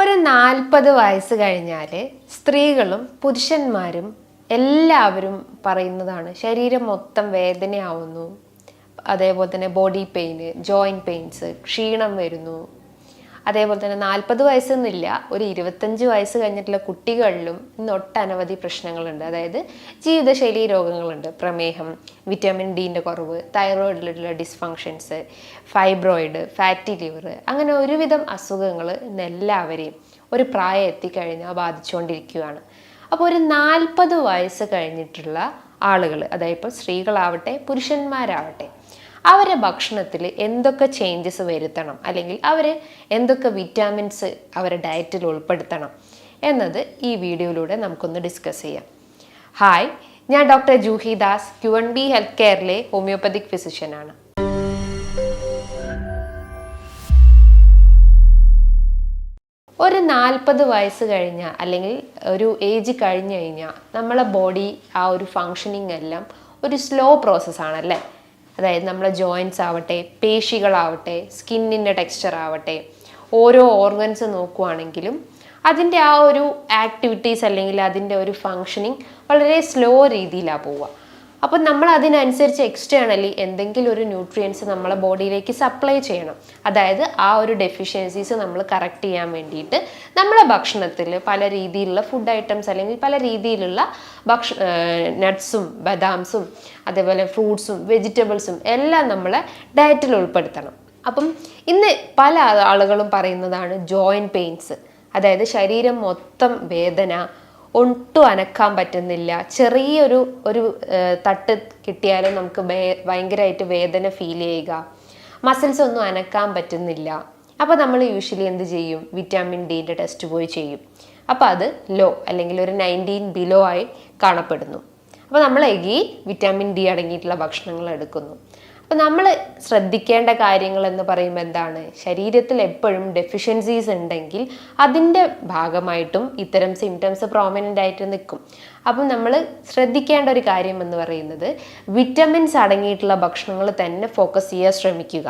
ഒരു നാൽപ്പത് വയസ്സ് കഴിഞ്ഞാൽ സ്ത്രീകളും പുരുഷന്മാരും എല്ലാവരും പറയുന്നതാണ് ശരീരം മൊത്തം വേദനയാവുന്നു. അതേപോലെ തന്നെ ബോഡി പെയിന് ജോയിന്റ് പെയിൻസ് ക്ഷീണം വരുന്നു. അതേപോലെ തന്നെ നാൽപ്പത് വയസ്സെന്നില്ല ഒരു ഇരുപത്തഞ്ച് വയസ്സ് കഴിഞ്ഞിട്ടുള്ള കുട്ടികളിലും ഇന്ന് ഒട്ടനവധി പ്രശ്നങ്ങളുണ്ട്. അതായത് ജീവിതശൈലി രോഗങ്ങളുണ്ട്. പ്രമേഹം വിറ്റാമിൻ ഡിന്റെ കുറവ് തൈറോയിഡിലുള്ള ഡിസ്ഫങ്ഷൻസ് ഫൈബ്രോയിഡ് ഫാറ്റി ലിവർ അങ്ങനെ ഒരുവിധം അസുഖങ്ങൾ ഇന്ന് എല്ലാവരെയും ഒരു പ്രായം എത്തിക്കഴിഞ്ഞാൽ ബാധിച്ചുകൊണ്ടിരിക്കുകയാണ്. അപ്പോൾ ഒരു നാൽപ്പത് വയസ്സ് കഴിഞ്ഞിട്ടുള്ള ആളുകൾ അതായത് ഇപ്പോൾ സ്ത്രീകളാവട്ടെ പുരുഷന്മാരാവട്ടെ അവരെ ഭക്ഷണത്തിൽ എന്തൊക്കെ ചേഞ്ചസ് വരുത്തണം? അല്ലെങ്കിൽ അവർ എന്തൊക്കെ വിറ്റാമിൻസ് അവരുടെ ഡയറ്റിൽ ഉൾപ്പെടുത്തണം? എന്നത് ഈ വീഡിയോയിലൂടെ നമുക്കൊന്ന് ഡിസ്കസ് ചെയ്യാം. ഹായ് ഞാൻ doctor Juhi Das Q N B health കെയറിലെ homeopathic ഫിസിഷ്യനാണ് ഒരു നാൽപ്പത് വയസ്സ് കഴിഞ്ഞാൽ അല്ലെങ്കിൽ ഒരു ഏജ് കഴിഞ്ഞു കഴിഞ്ഞാൽ നമ്മളെ ബോഡി ആ ഒരു ഫങ്ഷനിങ് എല്ലാം ഒരു സ്ലോ പ്രോസസ്സാണല്ലേ അതായത് നമ്മളെ ജോയിന്റ്സ് ആവട്ടെ പേശികളാവട്ടെ സ്കിന്നിന്റെ ടെക്സ്ചർ ആവട്ടെ ഓരോ ഓർഗൻസ് നോക്കുവാണെങ്കിലും അതിന്റെ ആ ഒരു ആക്ടിവിറ്റീസ് അല്ലെങ്കിൽ അതിന്റെ ഒരു ഫങ്ഷനിങ് വളരെ സ്ലോ രീതിയിലാണ് പോവുക. അപ്പോൾ നമ്മൾ അതിനനുസരിച്ച് എക്സ്റ്റേണലി എന്തെങ്കിലും ഒരു ന്യൂട്രിയൻസ് നമ്മളെ ബോഡിയിലേക്ക് സപ്ലൈ ചെയ്യണം. അതായത് ആ ഒരു ഡെഫിഷ്യൻസീസ് നമ്മൾ കറക്റ്റ് ചെയ്യാൻ വേണ്ടിയിട്ട് നമ്മളെ ഭക്ഷണത്തിൽ പല രീതിയിലുള്ള ഫുഡ് ഐറ്റംസ് അല്ലെങ്കിൽ പല രീതിയിലുള്ള ഭക്ഷ നട്ട്സും ബദാംസും അതേപോലെ ഫ്രൂട്ട്സും വെജിറ്റബിൾസും എല്ലാം നമ്മളെ ഡയറ്റിൽ ഉൾപ്പെടുത്തണം. അപ്പം ഇന്ന് പല ആളുകളും പറയുന്നതാണ് ജോയിന്റ് പെയിൻസ് അതായത് ശരീരം മൊത്തം വേദന ഒട്ടും അനക്കാൻ പറ്റുന്നില്ല. ചെറിയൊരു ഒരു തട്ട് കിട്ടിയാലും നമുക്ക് ഭയ- ഭയങ്കരമായിട്ട് വേദന ഫീൽ ചെയ്യുക. മസിൽസ് ഒന്നും അനക്കാൻ പറ്റുന്നില്ല. അപ്പോൾ നമ്മൾ യൂഷ്വലി എന്ത് ചെയ്യും? വിറ്റാമിൻ ഡിന്റെ ടെസ്റ്റ് പോയി ചെയ്യും. അപ്പോൾ അത് ലോ അല്ലെങ്കിൽ ഒരു നയന്റീൻ ബിലോ ആയി കാണപ്പെടുന്നു. അപ്പോൾ നമ്മൾ എഗി വിറ്റാമിൻ ഡി അടങ്ങിയിട്ടുള്ള ഭക്ഷണങ്ങൾ എടുക്കുന്നു. അപ്പോൾ നമ്മൾ ശ്രദ്ധിക്കേണ്ട കാര്യങ്ങൾ എന്ന് പറയുമ്പോൾ എന്താണ്? ശരീരത്തിൽ എപ്പോഴും ഡെഫിഷ്യൻസീസ് ഉണ്ടെങ്കിൽ അതിന്റെ ഭാഗമായിട്ടും ഇത്തരം സിംറ്റംസ് പ്രോമിനന്റ് ആയിട്ട് നിൽക്കും. അപ്പം നമ്മൾ ശ്രദ്ധിക്കേണ്ട ഒരു കാര്യം എന്ന് പറയുന്നത് വിറ്റമിൻസ് അടങ്ങിയിട്ടുള്ള ഭക്ഷണങ്ങൾ തന്നെ ഫോക്കസ് ചെയ്യാൻ ശ്രമിക്കുക.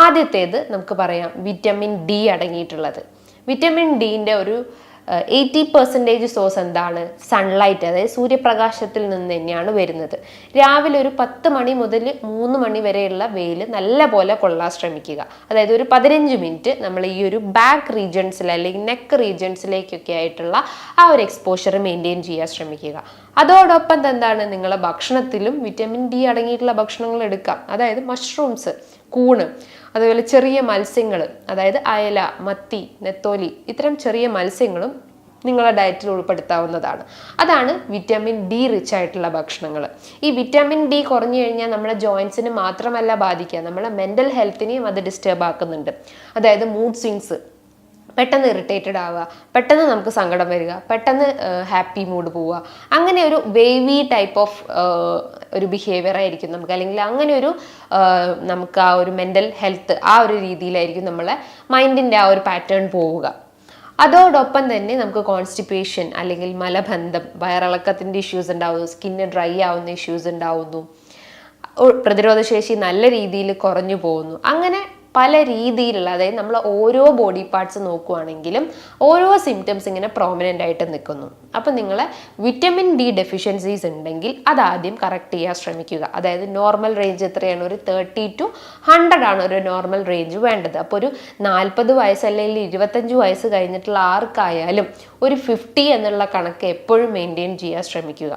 ആദ്യത്തേത് നമുക്ക് പറയാം വിറ്റമിൻ ഡി അടങ്ങിയിട്ടുള്ളത്. വിറ്റമിൻ ഡീന്റെ ഒരു എയ്റ്റി പെർസെന്റേജ് സോഴ്സ് എന്താണ്? സൺലൈറ്റ് അതായത് സൂര്യപ്രകാശത്തിൽ നിന്ന് തന്നെയാണ് വരുന്നത്. രാവിലെ ഒരു പത്ത് മണി മുതൽ മൂന്ന് മണി വരെയുള്ള വെയിൽ നല്ല പോലെ കൊള്ളാൻ ശ്രമിക്കുക. അതായത് ഒരു പതിനഞ്ച് മിനിറ്റ് നമ്മൾ ഈ ഒരു ബാക്ക് റീജൻസിൽ അല്ലെങ്കിൽ നെക്ക് റീജൻസിലേക്കൊക്കെ ആയിട്ടുള്ള ആ ഒരു എക്സ്പോഷർ മെയിന്റെയിൻ ചെയ്യാൻ ശ്രമിക്കുക. അതോടൊപ്പം എന്താണ് നിങ്ങളെ ഭക്ഷണത്തിലും വിറ്റമിൻ ഡി അടങ്ങിയിട്ടുള്ള ഭക്ഷണങ്ങൾ എടുക്കാം അതായത് മഷ്റൂംസ് കൂണ് അതുപോലെ ചെറിയ മത്സ്യങ്ങൾ അതായത് അയല മത്തി നെത്തോലി ഇത്തരം ചെറിയ മത്സ്യങ്ങളും നിങ്ങളുടെ ഡയറ്റിൽ ഉൾപ്പെടുത്താവുന്നതാണ്. അതാണ് വിറ്റാമിൻ ഡി റിച്ച് ആയിട്ടുള്ള ഭക്ഷണങ്ങൾ. ഈ വിറ്റാമിൻ ഡി കുറഞ്ഞു കഴിഞ്ഞാൽ നമ്മുടെ ജോയിൻസിന് മാത്രമല്ല ബാധിക്കുക. നമ്മുടെ മെന്റൽ ഹെൽത്തിനെയും അത് ഡിസ്റ്റേബ് ആക്കുന്നുണ്ട്. അതായത് മൂഡ് സ്വിങ്സ് പെട്ടെന്ന് ഇറിറ്റേറ്റഡ് ആവുക പെട്ടെന്ന് നമുക്ക് സങ്കടം വരിക പെട്ടെന്ന് ഹാപ്പി മൂഡ് പോവുക. അങ്ങനെ ഒരു വേവി ടൈപ്പ് ഓഫ് ഒരു ബിഹേവിയർ ആയിരിക്കും നമുക്ക്. അല്ലെങ്കിൽ അങ്ങനെ ഒരു നമുക്ക് ആ ഒരു മെന്റൽ ഹെൽത്ത് ആ ഒരു രീതിയിലായിരിക്കും നമ്മളെ മൈൻഡിന്റെ ആ ഒരു പാറ്റേൺ പോവുക. അതോടൊപ്പം തന്നെ നമുക്ക് കോൺസ്റ്റിപ്പേഷൻ അല്ലെങ്കിൽ മലബന്ധം വയറിളക്കത്തിന്റെ ഇഷ്യൂസ് ഉണ്ടാവുന്നു സ്കിന്ന് ഡ്രൈ ആവുന്ന ഇഷ്യൂസ് ഉണ്ടാവുന്നു പ്രതിരോധശേഷി നല്ല രീതിയിൽ കുറഞ്ഞു പോകുന്നു. അങ്ങനെ പല രീതിയിലുള്ള അതായത് നമ്മൾ ഓരോ ബോഡി പാർട്സ് നോക്കുവാണെങ്കിലും ഓരോ സിംറ്റംസ് ഇങ്ങനെ പ്രോമിനന്റ് ആയിട്ട് നിൽക്കുന്നു. അപ്പം നിങ്ങൾ വിറ്റമിൻ ഡി ഡെഫിഷ്യൻസീസ് ഉണ്ടെങ്കിൽ അതാദ്യം കറക്റ്റ് ചെയ്യാൻ ശ്രമിക്കുക. അതായത് നോർമൽ റേഞ്ച് എത്രയാണ്? ഒരു തേർട്ടി ടു ഹൺഡ്രഡ് ആണ് ഒരു നോർമൽ റേഞ്ച് വേണ്ടത്. അപ്പോൾ ഒരു നാൽപ്പത് വയസ്സ് അല്ലെങ്കിൽ ഇരുപത്തഞ്ച് വയസ്സ് കഴിഞ്ഞിട്ടുള്ള ആർക്കായാലും ഒരു ഫിഫ്റ്റി എന്നുള്ള കണക്ക് എപ്പോഴും മെയിന്റെയിൻ ചെയ്യാൻ ശ്രമിക്കുക.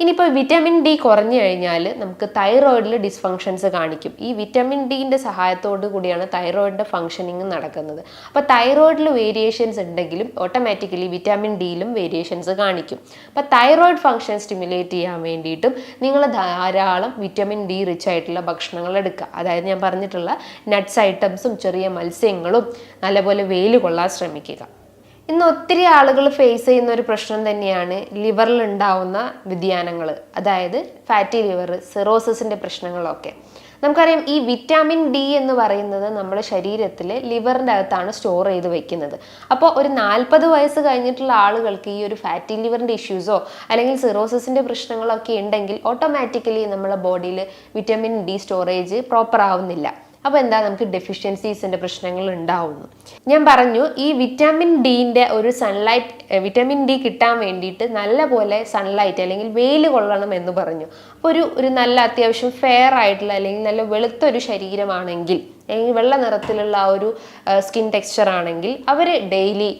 ഇനിയിപ്പോൾ വിറ്റാമിൻ ഡി കുറഞ്ഞു കഴിഞ്ഞാൽ നമുക്ക് തൈറോയിഡിൽ ഡിസ്ഫങ്ഷൻസ് കാണിക്കും. ഈ വിറ്റാമിൻ ഡിന്റെ സഹായത്തോടു കൂടിയാണ് തൈറോയിഡിന്റെ ഫങ്ഷനിങ് നടക്കുന്നത്. അപ്പോൾ തൈറോയിഡിൽ വേരിയേഷൻസ് ഉണ്ടെങ്കിലും ഓട്ടോമാറ്റിക്കലി വിറ്റാമിൻ ഡിയിലും വേരിയേഷൻസ് കാണിക്കും. അപ്പോൾ തൈറോയിഡ് ഫങ്ഷൻ സ്റ്റിമുലേറ്റ് ചെയ്യാൻ വേണ്ടിയിട്ടും നിങ്ങൾ ധാരാളം വിറ്റാമിൻ ഡി റിച്ച് ആയിട്ടുള്ള ഭക്ഷണങ്ങൾ എടുക്കുക. അതായത് ഞാൻ പറഞ്ഞിട്ടുള്ള നട്ട്സ് ഐറ്റംസും ചെറിയ മത്സ്യങ്ങളും നല്ലപോലെ വെയിൽ കൊള്ളാൻ ശ്രമിക്കുക. ഇന്ന് ഒത്തിരി ആളുകൾ ഫേസ് ചെയ്യുന്ന ഒരു പ്രശ്നം തന്നെയാണ് ലിവറിൽ ഉണ്ടാവുന്ന വ്യതിയാനങ്ങൾ അതായത് ഫാറ്റി ലിവർ സിറോസിസിന്റെ പ്രശ്നങ്ങളൊക്കെ. നമുക്കറിയാം ഈ വിറ്റാമിൻ ഡി എന്ന് പറയുന്നത് നമ്മുടെ ശരീരത്തിൽ ലിവറിന്റെ അകത്താണ് സ്റ്റോർ ചെയ്ത് വെക്കുന്നത്. അപ്പോൾ ഒരു നാൽപ്പത് വയസ്സ് കഴിഞ്ഞിട്ടുള്ള ആളുകൾക്ക് ഈ ഒരു ഫാറ്റി ലിവറിന്റെ ഇഷ്യൂസോ അല്ലെങ്കിൽ സിറോസിസിന്റെ പ്രശ്നങ്ങളൊക്കെ ഉണ്ടെങ്കിൽ ഓട്ടോമാറ്റിക്കലി നമ്മുടെ ബോഡിയിൽ വിറ്റാമിൻ ഡി സ്റ്റോറേജ് പ്രോപ്പർ ആവുന്നില്ല. അപ്പോൾ എന്താ നമുക്ക് ഡെഫിഷ്യൻസീസിന്റെ പ്രശ്നങ്ങൾ ഉണ്ടാവുന്നു. ഞാൻ പറഞ്ഞു ഈ വിറ്റാമിൻ ഡിന്റെ ഒരു സൺലൈറ്റ് വിറ്റാമിൻ ഡി കിട്ടാൻ വേണ്ടിയിട്ട് നല്ലപോലെ സൺലൈറ്റ് അല്ലെങ്കിൽ വെയിൽ കൊള്ളണം എന്ന് പറഞ്ഞു. അപ്പോൾ ഒരു ഒരു നല്ല അത്യാവശ്യം ഫെയർ ആയിട്ടുള്ള അല്ലെങ്കിൽ നല്ല വെളുത്തൊരു ശരീരമാണെങ്കിൽ അല്ലെങ്കിൽ വെള്ള നിറത്തിലുള്ള ആ ഒരു സ്കിൻ ടെക്സ്ചർ ആണെങ്കിൽ അവർ ഡെയിലി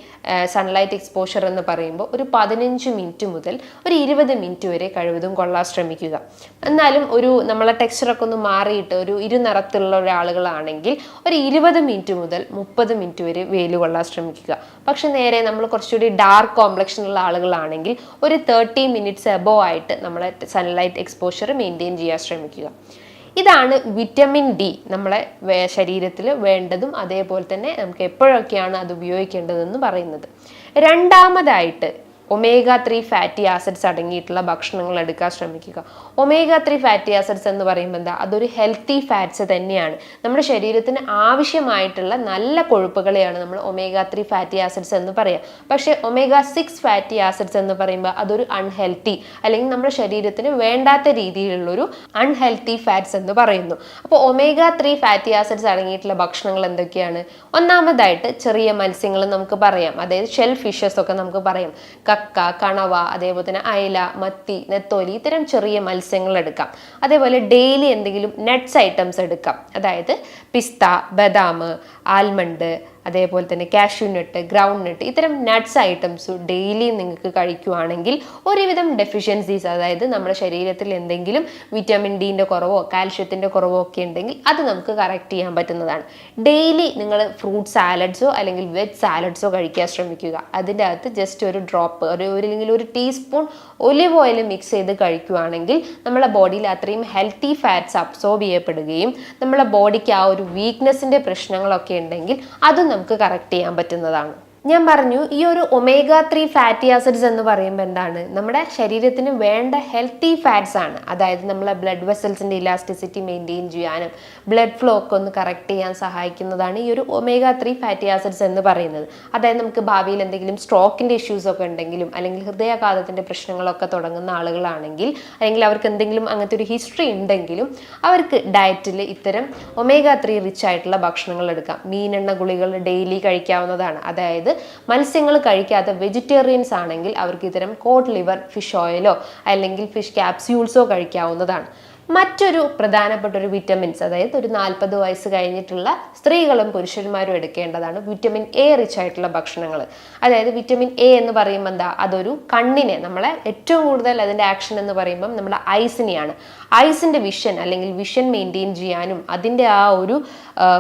സൺലൈറ്റ് എക്സ്പോഷർ എന്ന് പറയുമ്പോൾ ഒരു പതിനഞ്ച് മിനിറ്റ് മുതൽ ഒരു ഇരുപത് മിനിറ്റ് വരെ കഴിവതും കൊള്ളാൻ ശ്രമിക്കുക. എന്നാലും ഒരു നമ്മളെ ടെക്സ്ചറൊക്കെ ഒന്ന് മാറിയിട്ട് ഒരു ഇരുനിറത്തിലുള്ള ഒരാളുകളാണെങ്കിൽ ഒരു ഇരുപത് മിനിറ്റ് മുതൽ മുപ്പത് മിനിറ്റ് വരെ വെയിൽ കൊള്ളാൻ ശ്രമിക്കുക. പക്ഷെ നേരെ നമ്മൾ കുറച്ചുകൂടി ഡാർക്ക് കോംപ്ലക്ഷൻ ഉള്ള ആളുകളാണെങ്കിൽ ഒരു തേർട്ടി മിനിറ്റ്സ് എബോ ആയിട്ട് നമ്മളെ സൺലൈറ്റ് എക്സ്പോഷർ മെയിന്റെയിൻ ചെയ്യാൻ ശ്രമിക്കുക. ഇതാണ് വിറ്റമിൻ ഡി നമ്മളെ ശരീരത്തിൽ വേണ്ടതും അതേപോലെ തന്നെ നമുക്ക് എപ്പോഴൊക്കെയാണ് അത് ഉപയോഗിക്കേണ്ടതെന്ന് പറയുന്നത്. രണ്ടാമതായിട്ട് ഒമേഗ ത്രീ ഫാറ്റി ആസിഡ്സ് അടങ്ങിയിട്ടുള്ള ഭക്ഷണങ്ങൾ എടുക്കാൻ ശ്രമിക്കുക. ഒമേഗ ത്രീ ഫാറ്റി ആസിഡ്സ് എന്ന് പറയുമ്പോൾ എന്താ? അതൊരു ഹെൽത്തി ഫാറ്റ്സ് തന്നെയാണ്. നമ്മുടെ ശരീരത്തിന് ആവശ്യമായിട്ടുള്ള നല്ല കൊഴുപ്പുകളെയാണ് നമ്മൾ ഒമേഗ ത്രീ ഫാറ്റി ആസിഡ്സ് എന്ന് പറയാം. പക്ഷേ ഒമേഗ സിക്സ് ഫാറ്റി ആസിഡ്സ് എന്ന് പറയുമ്പോൾ അതൊരു അൺഹെൽത്തി അല്ലെങ്കിൽ നമ്മുടെ ശരീരത്തിന് വേണ്ടാത്ത രീതിയിലുള്ളൊരു അൺഹെൽത്തി ഫാറ്റ്സ് എന്ന് പറയുന്നു. അപ്പോൾ ഒമേഗ ത്രീ ഫാറ്റി ആസിഡ്സ് അടങ്ങിയിട്ടുള്ള ഭക്ഷണങ്ങൾ എന്തൊക്കെയാണ്? ഒന്നാമതായിട്ട് ചെറിയ മത്സ്യങ്ങൾ നമുക്ക് പറയാം. അതായത് ഷെൽ ഫിഷസ് ഒക്കെ നമുക്ക് പറയാം. കക്ക കണവ അതേപോലെ തന്നെ അയല മത്തി നെത്തോലി ഇത്തരം ചെറിയ മത്സ്യങ്ങൾ എടുക്കാം. അതേപോലെ ഡെയിലി എന്തെങ്കിലും നട്ട്സ് ഐറ്റംസ് എടുക്കാം. അതായത് പിസ്ത ബദാം ആൽമണ്ട് അതേപോലെ തന്നെ കാഷ്യൂ നട്ട് ഗ്രൗണ്ട് നട്ട് ഇത്തരം നട്ട്സ് ഐറ്റംസ് ഡെയിലി നിങ്ങൾക്ക് കഴിക്കുവാണെങ്കിൽ ഒരുവിധം ഡെഫിഷ്യൻസീസ് അതായത് നമ്മുടെ ശരീരത്തിൽ എന്തെങ്കിലും വിറ്റാമിൻ ഡീന്റെ കുറവോ കാൽഷ്യത്തിന്റെ കുറവോ ഒക്കെ ഉണ്ടെങ്കിൽ അത് നമുക്ക് കറക്റ്റ് ചെയ്യാൻ പറ്റുന്നതാണ്. ഡെയിലി നിങ്ങൾ ഫ്രൂട്ട് സാലഡ്സോ അല്ലെങ്കിൽ വെജ് സാലഡ്സോ കഴിക്കാൻ ശ്രമിക്കുക. അതിന്റെ അകത്ത് ജസ്റ്റ് ഒരു ഡ്രോപ്പ് ഒരു അല്ലെങ്കിൽ ഒരു ടീസ്പൂൺ ഒലിവ് ഓയിൽ മിക്സ് ചെയ്ത് കഴിക്കുവാണെങ്കിൽ നമ്മുടെ ബോഡിയിൽ അത്രയും ഹെൽത്തി ഫാറ്റ്സ് അബ്സോർബ് ചെയ്യപ്പെടുകയും നമ്മുടെ ബോഡിക്ക് ആ ഒരു വീക്ക്നെസ്സിന്റെ പ്രശ്നങ്ങളൊക്കെ ഉണ്ടെങ്കിൽ അതും നമുക്ക് കറക്റ്റ് ചെയ്യാൻ പറ്റുന്നതാണ്. ഞാൻ പറഞ്ഞു ഈ ഒരു ഒമേഗ ത്രീ ഫാറ്റി ആസിഡ്സ് എന്ന് പറയുമ്പോൾ എന്താണ്? നമ്മുടെ ശരീരത്തിന് വേണ്ട ഹെൽത്തി ഫാറ്റ്സ് ആണ്. അതായത് നമ്മളെ ബ്ലഡ് വെസൽസിന്റെ ഇലാസ്റ്റിസിറ്റി മെയിന്റെയിൻ ചെയ്യാനും ബ്ലഡ് ഫ്ലോ ഒക്കെ ഒന്ന് കറക്റ്റ് ചെയ്യാൻ സഹായിക്കുന്നതാണ് ഈ ഒരു ഒമേഗ ത്രീ ഫാറ്റി ആസിഡ്സ് എന്ന് പറയുന്നത്. അതായത് നമുക്ക് ഭാവിയിൽ എന്തെങ്കിലും സ്ട്രോക്കിന്റെ ഇഷ്യൂസ് ഒക്കെ ഉണ്ടെങ്കിലും അല്ലെങ്കിൽ ഹൃദയാഘാതത്തിന്റെ പ്രശ്നങ്ങളൊക്കെ തുടങ്ങുന്ന ആളുകളാണെങ്കിൽ അല്ലെങ്കിൽ അവർക്ക് എന്തെങ്കിലും അങ്ങനത്തെ ഒരു ഹിസ്റ്ററി ഉണ്ടെങ്കിലും അവർക്ക് ഡയറ്റിൽ ഇത്തരം ഒമേഗ ത്രീ റിച്ച് ആയിട്ടുള്ള ഭക്ഷണങ്ങൾ എടുക്കാം. മീനെണ്ണ ഗുളികൾ ഡെയിലി കഴിക്കാവുന്നതാണ്. അതായത് മത്സ്യങ്ങൾ കഴിക്കാത്ത വെജിറ്റേറിയൻസ് ആണെങ്കിൽ അവർക്ക് ഇത്തരം കോഡ് ലിവർ ഫിഷ് ഓയിലോ അല്ലെങ്കിൽ ഫിഷ് ക്യാപ്സ്യൂൾസോ കഴിക്കാവുന്നതാണ്. മറ്റൊരു പ്രധാനപ്പെട്ട ഒരു വിറ്റമിൻസ് അതായത് ഒരു നാൽപ്പത് വയസ്സ് കഴിഞ്ഞിട്ടുള്ള സ്ത്രീകളും പുരുഷന്മാരും എടുക്കേണ്ടതാണ് വിറ്റമിൻ എ റിച്ച് ആയിട്ടുള്ള ഭക്ഷണങ്ങൾ. അതായത് വിറ്റമിൻ എ എന്ന് പറയുമ്പോൾ എന്താ? അതൊരു കണ്ണിനെ നമ്മളെ ഏറ്റവും കൂടുതൽ അതിന്റെ ആക്ഷൻ എന്ന് പറയുമ്പം നമ്മുടെ ഐസിനെയാണ് ഐസിന്റെ വിഷൻ അല്ലെങ്കിൽ വിഷൻ മെയിന്റെയിൻ ചെയ്യാനും അതിന്റെ ആ ഒരു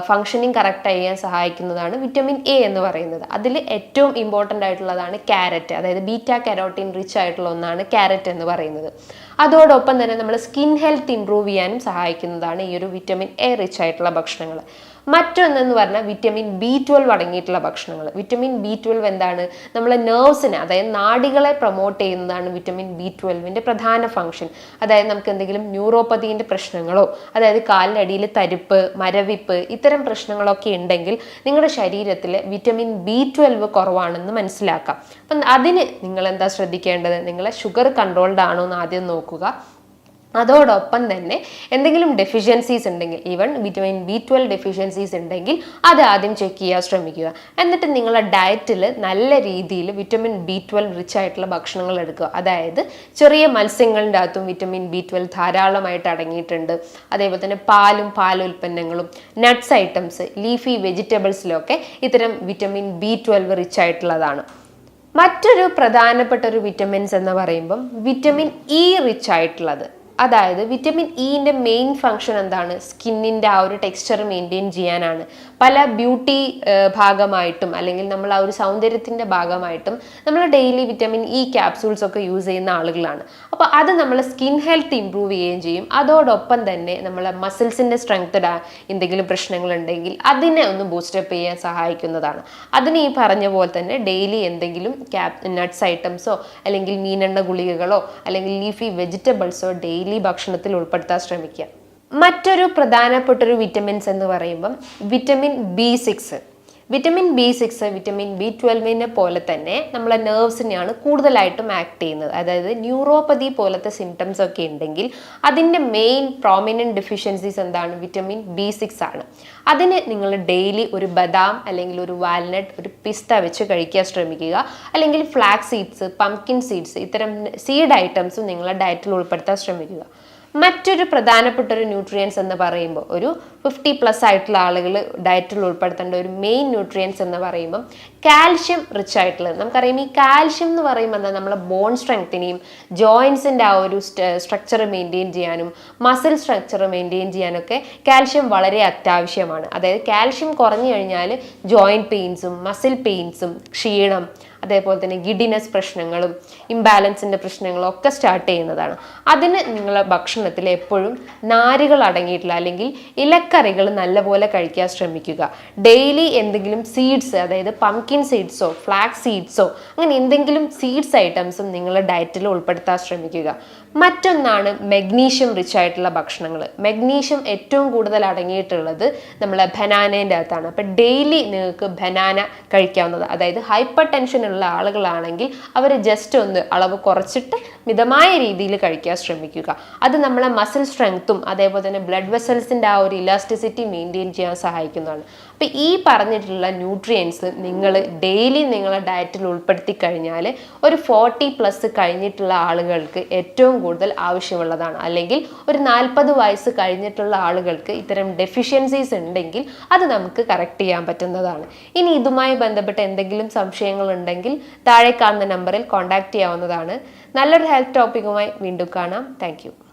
ഫങ്ഷനിങ് കറക്റ്റ് ചെയ്യാൻ സഹായിക്കുന്നതാണ് വിറ്റമിൻ എ എന്ന് പറയുന്നത്. അതിൽ ഏറ്റവും ഇമ്പോർട്ടന്റ് ആയിട്ടുള്ളതാണ് ക്യാരറ്റ് അതായത് ബീറ്റാ കാരോട്ടീൻ റിച്ച് ആയിട്ടുള്ള ഒന്നാണ് ക്യാരറ്റ് എന്ന് പറയുന്നത്. അതോടൊപ്പം തന്നെ നമ്മൾ സ്കിൻ ഹെൽത്ത് ഇമ്പ്രൂവ് ചെയ്യാനും സഹായിക്കുന്നതാണ് ഈ ഒരു വിറ്റമിൻ എ റിച്ച് ആയിട്ടുള്ള ഭക്ഷണങ്ങൾ മറ്റൊന്നെന്ന് പറഞ്ഞാൽ വിറ്റമിൻ ബി ട്വൽവ് അടങ്ങിയിട്ടുള്ള ഭക്ഷണങ്ങൾ. വിറ്റമിൻ ബി ട്വൽവ് എന്താണ്? നമ്മളെ നെർവ്സിനെ അതായത് നാടികളെ പ്രൊമോട്ട് ചെയ്യുന്നതാണ് വിറ്റമിൻ ബി ട്വൽവിന്റെ പ്രധാന ഫംഗ്ഷൻ അതായത് നമുക്ക് എന്തെങ്കിലും ന്യൂറോപ്പതീന്റെ പ്രശ്നങ്ങളോ അതായത് കാലിനടിയിൽ തരിപ്പ് മരവിപ്പ് ഇത്തരം പ്രശ്നങ്ങളൊക്കെ ഉണ്ടെങ്കിൽ നിങ്ങളുടെ ശരീരത്തിൽ വിറ്റമിൻ ബി ട്വൽവ് കുറവാണെന്ന് മനസ്സിലാക്കാം. അപ്പം അതിന് നിങ്ങൾ എന്താ ശ്രദ്ധിക്കേണ്ടത്? നിങ്ങളെ ഷുഗർ കൺട്രോൾഡ് ആണോ എന്ന് ആദ്യം നോക്കുക. അതോടൊപ്പം തന്നെ എന്തെങ്കിലും ഡെഫിഷ്യൻസീസ് ഉണ്ടെങ്കിൽ even vitamin B twelve deficiencies ഉണ്ടെങ്കിൽ അത് ആദ്യം ചെക്ക് ചെയ്യാൻ ശ്രമിക്കുക. എന്നിട്ട് നിങ്ങളുടെ ഡയറ്റിൽ നല്ല രീതിയിൽ വിറ്റമിൻ ബി ട്വൽവ് റിച്ച് ആയിട്ടുള്ള ഭക്ഷണങ്ങൾ എടുക്കുക. അതായത് ചെറിയ മത്സ്യങ്ങളുടെ അകത്തും വിറ്റമിൻ ബി ട്വൽവ് ധാരാളമായിട്ട് അടങ്ങിയിട്ടുണ്ട്. അതേപോലെ തന്നെ പാലും പാലുൽപ്പന്നങ്ങളും നട്ട്സ് ഐറ്റംസ് ലീഫി വെജിറ്റബിൾസിലൊക്കെ ഇത്തരം വിറ്റമിൻ ബി ട്വൽവ് റിച്ച് ആയിട്ടുള്ളതാണ്. മറ്റൊരു പ്രധാനപ്പെട്ട ഒരു വിറ്റമിൻസ് എന്ന് പറയുമ്പം വിറ്റമിൻ ഇ റിച്ച് ആയിട്ടുള്ളത്. അതായത് വിറ്റമിൻ ഇന്റെ മെയിൻ ഫങ്ഷൻ എന്താണ്? സ്കിന്നിന്റെ ആ ഒരു ടെക്സ്ചർ മെയിന്റെയിൻ ചെയ്യാനാണ്. പല ബ്യൂട്ടി ഭാഗമായിട്ടും അല്ലെങ്കിൽ നമ്മൾ ആ ഒരു സൗന്ദര്യത്തിന്റെ ഭാഗമായിട്ടും നമ്മൾ ഡെയിലി വിറ്റമിൻ ഇ ക്യാപ്സൂൾസ് ഒക്കെ യൂസ് ചെയ്യുന്ന ആളുകളാണ്. അപ്പോൾ അത് നമ്മൾ സ്കിൻ ഹെൽത്ത് ഇമ്പ്രൂവ് ചെയ്യുകയും ചെയ്യും. അതോടൊപ്പം തന്നെ നമ്മളെ മസിൽസിന്റെ സ്ട്രെങ്ത് എന്തെങ്കിലും പ്രശ്നങ്ങളുണ്ടെങ്കിൽ അതിനെ ഒന്ന് ബൂസ്റ്റപ്പ് ചെയ്യാൻ സഹായിക്കുന്നതാണ്. അതിന് ഈ പറഞ്ഞ പോലെ തന്നെ ഡെയിലി എന്തെങ്കിലും ക്യാപ് നട്ട്സ് ഐറ്റംസോ അല്ലെങ്കിൽ മീനെണ്ണ ഗുളികകളോ അല്ലെങ്കിൽ ലീഫി വെജിറ്റബിൾസോ ഡെയിലി ഭക്ഷണത്തിൽ ഉൾപ്പെടുത്താൻ ശ്രമിക്കുക. മറ്റൊരു പ്രധാനപ്പെട്ട ഒരു വിറ്റമിൻസ് എന്ന് പറയുമ്പം vitamin B six vitamin B six vitamin B ട്വൽവിനെ പോലെ തന്നെ നമ്മളെ നെർവ്സിനെയാണ് കൂടുതലായിട്ടും ആക്ട് ചെയ്യുന്നത്. അതായത് ന്യൂറോപ്പതി പോലത്തെ സിംറ്റംസ് ഒക്കെ ഉണ്ടെങ്കിൽ അതിന്റെ മെയിൻ പ്രോമിനന്റ് ഡെഫിഷ്യൻസീസ് എന്താണ്? വിറ്റമിൻ ബി സിക്സ് ആണ്. അതിന് നിങ്ങൾ ഡെയിലി ഒരു ബദാം അല്ലെങ്കിൽ ഒരു വാൽനട്ട് ഒരു പിസ്ത വെച്ച് കഴിക്കാൻ ശ്രമിക്കുക. അല്ലെങ്കിൽ ഫ്ലാക്സ് സീഡ്സ് പംകിൻ സീഡ്സ് ഇത്തരം സീഡ് ഐറ്റംസും നിങ്ങളുടെ ഡയറ്റിൽ ഉൾപ്പെടുത്താൻ ശ്രമിക്കുക. മറ്റൊരു പ്രധാനപ്പെട്ട ഒരു ന്യൂട്രിയൻസ് എന്ന് പറയുമ്പോൾ ഒരു ഫിഫ്റ്റി പ്ലസ് ആയിട്ടുള്ള ആളുകൾ ഡയറ്റിൽ ഉൾപ്പെടുത്തേണ്ട ഒരു മെയിൻ ന്യൂട്രിയൻസ് എന്ന് പറയുമ്പോൾ കാൽഷ്യം റിച്ച് ആയിട്ടുള്ളത് നമുക്കറിയാം ഈ കാൽഷ്യം എന്ന് പറയുമ്പോൾ എന്താ? നമ്മളെ ബോൺ സ്ട്രെങ്ത്തിനെയും ജോയിൻസിന്റെ ആ ഒരു സ്ട്രക്ചർ മെയിന്റെയിൻ ചെയ്യാനും മസിൽ സ്ട്രക്ചർ മെയിന്റെയിൻ ചെയ്യാനൊക്കെ കാൽഷ്യം വളരെ അത്യാവശ്യമാണ്. അതായത് കാൽഷ്യം കുറഞ്ഞു കഴിഞ്ഞാൽ ജോയിന്റ് പെയിൻസും മസിൽ പെയിൻസും ക്ഷീണം അതേപോലെ തന്നെ ഗിഡിനെസ് പ്രശ്നങ്ങളും ഇംബാലൻസിന്റെ പ്രശ്നങ്ങളും ഒക്കെ സ്റ്റാർട്ട് ചെയ്യുന്നതാണ്. അതിന് നിങ്ങളെ ഭക്ഷണത്തിൽ എപ്പോഴും നാരുകൾ അടങ്ങിയിട്ടുള്ള അല്ലെങ്കിൽ ഇലക്കറികൾ നല്ലപോലെ കഴിക്കാൻ ശ്രമിക്കുക. ഡെയിലി എന്തെങ്കിലും സീഡ്സ് അതായത് പംകിൻ സീഡ്സോ ഫ്ലാക്സ് സീഡ്സോ അങ്ങനെ എന്തെങ്കിലും സീഡ്സ് ഐറ്റംസും നിങ്ങളുടെ ഡയറ്റിൽ ഉൾപ്പെടുത്താൻ ശ്രമിക്കുക. മറ്റൊന്നാണ് മെഗ്നീഷ്യം റിച്ച് ആയിട്ടുള്ള ഭക്ഷണങ്ങൾ മെഗ്നീഷ്യം ഏറ്റവും കൂടുതൽ അടങ്ങിയിട്ടുള്ളത് നമ്മളെ ബനാനേന്റെ അകത്താണ്. അപ്പം ഡെയിലി നിങ്ങൾക്ക് ബനാന കഴിക്കാവുന്നത് അതായത് ഹൈപ്പർ ടെൻഷൻ ഉള്ള ആളുകളാണെങ്കിൽ അവർ ജസ്റ്റ് ഒന്ന് അളവ് കുറച്ചിട്ട് മിതമായ രീതിയിൽ കഴിക്കാൻ ശ്രമിക്കുക. അത് നമ്മളെ മസിൽ സ്ട്രെങ്ത്തും അതേപോലെ തന്നെ ബ്ലഡ് വെസൽസിന്റെ ആ ഒരു ഇലാസ്റ്റിസിറ്റി മെയിന്റെയിൻ ചെയ്യാൻ സഹായിക്കുന്നതാണ്. അപ്പോൾ ഈ പറഞ്ഞിട്ടുള്ള ന്യൂട്രിയൻസ് നിങ്ങൾ ഡെയിലി നിങ്ങളുടെ ഡയറ്റിൽ ഉൾപ്പെടുത്തി കഴിഞ്ഞാൽ ഒരു ഫോർട്ടി പ്ലസ് കഴിഞ്ഞിട്ടുള്ള ആളുകൾക്ക് ഏറ്റവും കൂടുതൽ ആവശ്യമുള്ളതാണ്. അല്ലെങ്കിൽ ഒരു നാൽപ്പത് വയസ്സ് കഴിഞ്ഞിട്ടുള്ള ആളുകൾക്ക് ഇത്തരം ഡെഫിഷ്യൻസീസ് ഉണ്ടെങ്കിൽ അത് നമുക്ക് കറക്റ്റ് ചെയ്യാൻ പറ്റുന്നതാണ്. ഇനി ഇതുമായി ബന്ധപ്പെട്ട് എന്തെങ്കിലും സംശയങ്ങൾ ഉണ്ടെങ്കിൽ താഴെ കാണുന്ന നമ്പറിൽ കോൺടാക്റ്റ് ചെയ്യാവുന്നതാണ്. നല്ലൊരു ഹെൽത്ത് ടോപ്പിക്കുമായി വീണ്ടും കാണാം. താങ്ക്